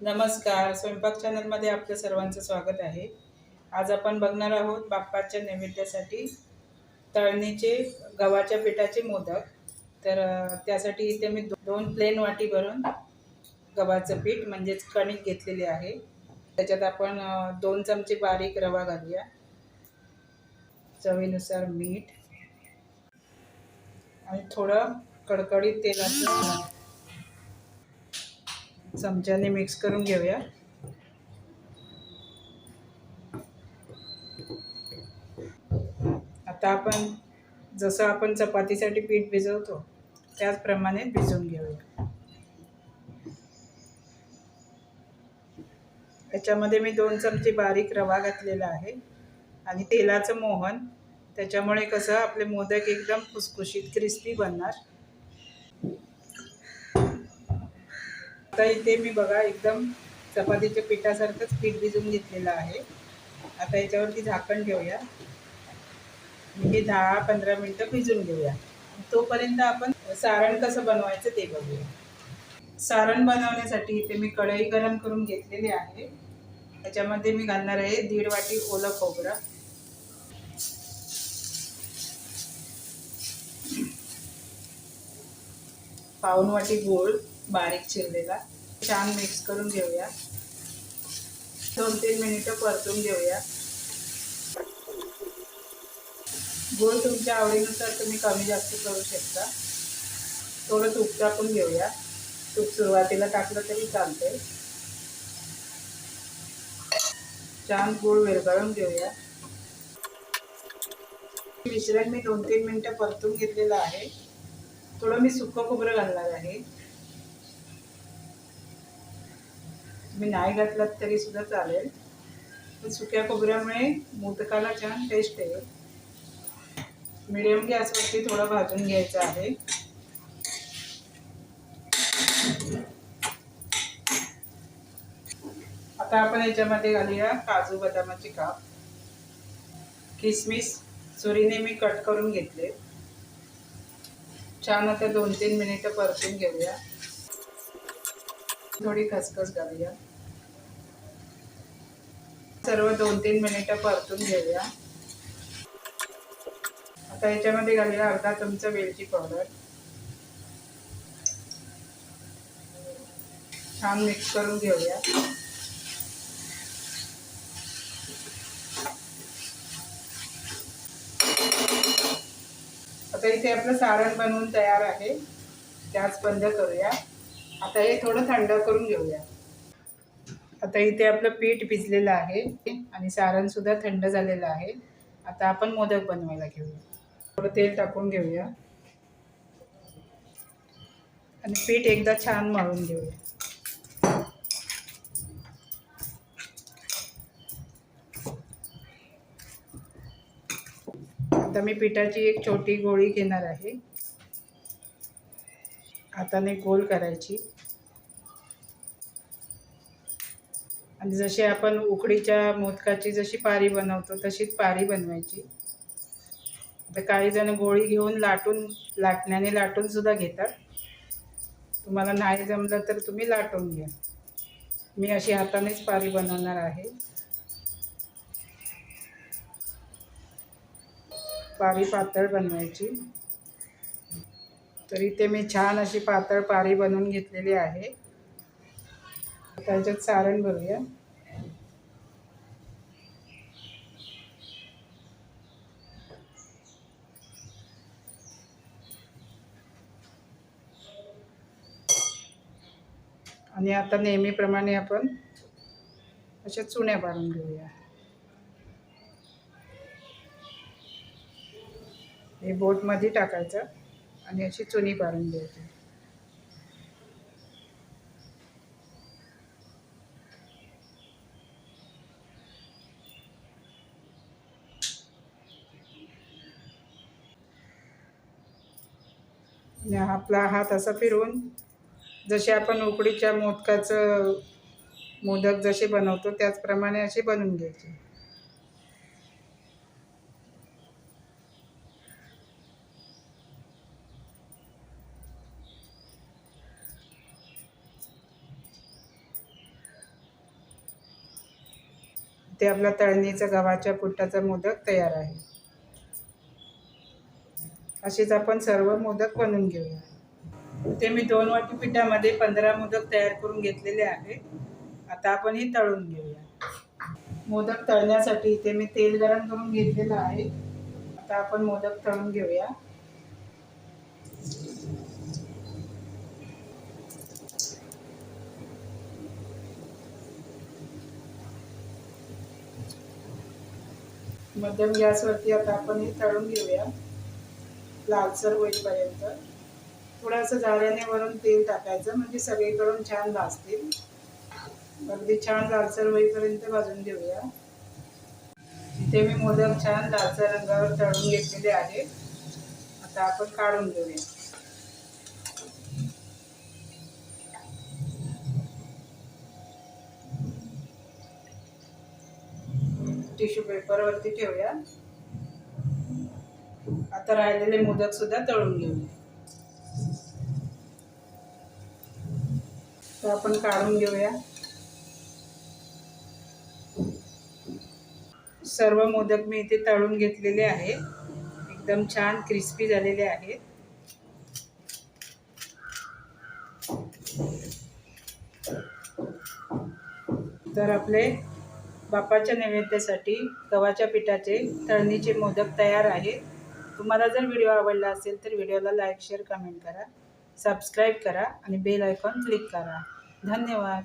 नमस्कार. स्वयंपाक चॅनलमध्ये आपलं सर्वांचं स्वागत आहे. आज आपण बघणार आहोत बाप्पाच्या नैवेद्यासाठी तळणीचे गव्हाच्या पिठाचे मोदक. तर त्यासाठी इथे मी दोन प्लेन वाटी भरून गव्हाचं पीठ म्हणजेच कणिक घेतलेले आहे. त्याच्यात आपण दोन चमचे बारीक रवा घालूया. चवीनुसार मीठ. आणि थोडं कडकडीत तेलाचं चमच्याने मिक्स करून घेऊया. आता आपण जसं आपण चपातीसाठी पीठ भिजवतो त्याचप्रमाणे भिजवून घेऊया. त्याच्यामध्ये मी दोन चमचे बारीक रवा घातलेला आहे आणि तेलाचं मोहन. त्याच्यामुळे कसं आपले मोदक एकदम खुसखुशीत क्रिस्पी बनणार. आता इथे मी बघा एकदम चपातीच्या पिठासारखंच पीठ भिजून घेतलेलं आहे. आता याच्यावरती झाकण ठेवूया. म्हणजे दहा पंधरा मिनटं भिजून घेऊया. तोपर्यंत आपण सारण कसं बनवायचं ते बघूया. सारण बनवण्यासाठी इथे मी कढई गरम करून घेतलेली आहे. त्याच्यामध्ये मी घालणार आहे दीड वाटी ओलं खोबरं. पाऊन वाटी गूळ. बारीक चिरलेला. छान मिक्स करून घेऊया. दोन तीन मिनिटं परतून घेऊया. गूळ तुमच्या आवडीनुसार तुम्ही कमी जास्त करू शकता. थोडं तूप टाकून घेऊया. तूप सुरुवातीला टाकलं तरी चालतंय. छान गूळ विरघळून घेऊया. मिश्रण मी दोन तीन मिनिटं परतून घेतलेलं आहे. थोडं मी सुकं खोबरं घालणार आहे. तुम्ही नाही घातलात तरी सुद्धा चालेल. पण सुक्या खोबऱ्यामुळे मोदकाला छान टेस्ट येईल मिडियम गॅसवरती थोडं भाजून घ्यायचं आहे. आता आपण याच्यामध्ये घालूया काजू बदामाचे काप. किसमिस चुरीने मी कट करून घेतले. छान आता दोन तीन मिनिटं परतून घेऊया. थोडी खसखस घालूया. सर्व दोन तीन मिनिटं परतून घेऊया. आता याच्यामध्ये घालूया अर्धा चमचा वेलची पावडर. छान मिक्स करून घेऊया. आता इथे आपलं सारण बनवून तयार आहे. गॅस बंद करूया. आता हे थोडं थंड करून घेऊया. आता इथे आपलं पीठ भिजलेलं आहे आणि सारणसुद्धा थंड झालेलं आहे. आता आपण मोदक बनवायला घेऊया. थोडं तेल टाकून घेऊया. आणि पीठ एकदा छान मळून घेऊया. आता मी पिठाची एक छोटी गोळी घेणार आहे. हाताने गोल करायची. आणि जशी आपण उकडीच्या मोदकाची जशी पारी बनवतो तशीच पारी बनवायची. आता काही जण गोळी घेऊन लाटून लाटण्याने लाटूनसुद्धा घेतात. तुम्हाला नाही जमलं तर तुम्ही लाटून घ्या. मी अशी हातानेच पारी बनवणार आहे. पारी पातळ बनवायची. तर इथे मी छान अशी पातळ पारी बनवून घेतलेली आहे. आता सारण भरूया. आणि आता नेहमीप्रमाणे आपण अशा चुन्या पाडून घेऊया. हे बोटमध्ये टाकायचं आणि अशी चुनी पाडून घ्यायची. आपला हात असा फिरवून जसे आपण उकडीच्या मोदकाचं मोदक जसे बनवतो त्याचप्रमाणे असे बनवून घ्यायचे. ते आपला तळणीचा गव्हाच्या पुट्टाचा मोदक तयार आहे. असेच आपण सर्व मोदक बनवून घेऊया. ते मी दोन वाटी पिठामध्ये पंधरा मोदक तयार करून घेतलेले आहे आता आपण हे तळून घेऊया. मोदक तळण्यासाठी इथे मी तेल गरम करून घेतलेलं आहे. आता आपण मोदक तळून घेऊया. मध्यम गॅसवरती आता आपण हे तळून घेऊया. लालसर होईपर्यंत थोडंसं झाऱ्याने वरून तेल टाकायचं म्हणजे सगळीकडून छान भाजतील. अगदी छान लालसर होईपर्यंत भाजून घेऊया. इथे मी मोदक छान लालसर रंगावर तळून घेतलेले आहेत. आता आपण काढून घेऊया. टिश्यू पेपरवरती ठेवूया. आता राहिलेले मोदक सुद्धा तळून घेऊया तर आपण काढून घेऊया. सर्व मोदक मी इथे तळून घेतलेले आहे एकदम छान क्रिस्पी झालेले आहेत. तर आपले बापाच्या नैवेद्यासाठी गव्हाच्या पिठाचे तळणीचे मोदक तयार आहेत. तुम्हाला जर व्हिडिओ आवडला असेल तर व्हिडिओला लाईक शेअर कमेंट करा. सबस्क्राईब करा आणि बेल आयकॉन क्लिक करा. धन्यवाद.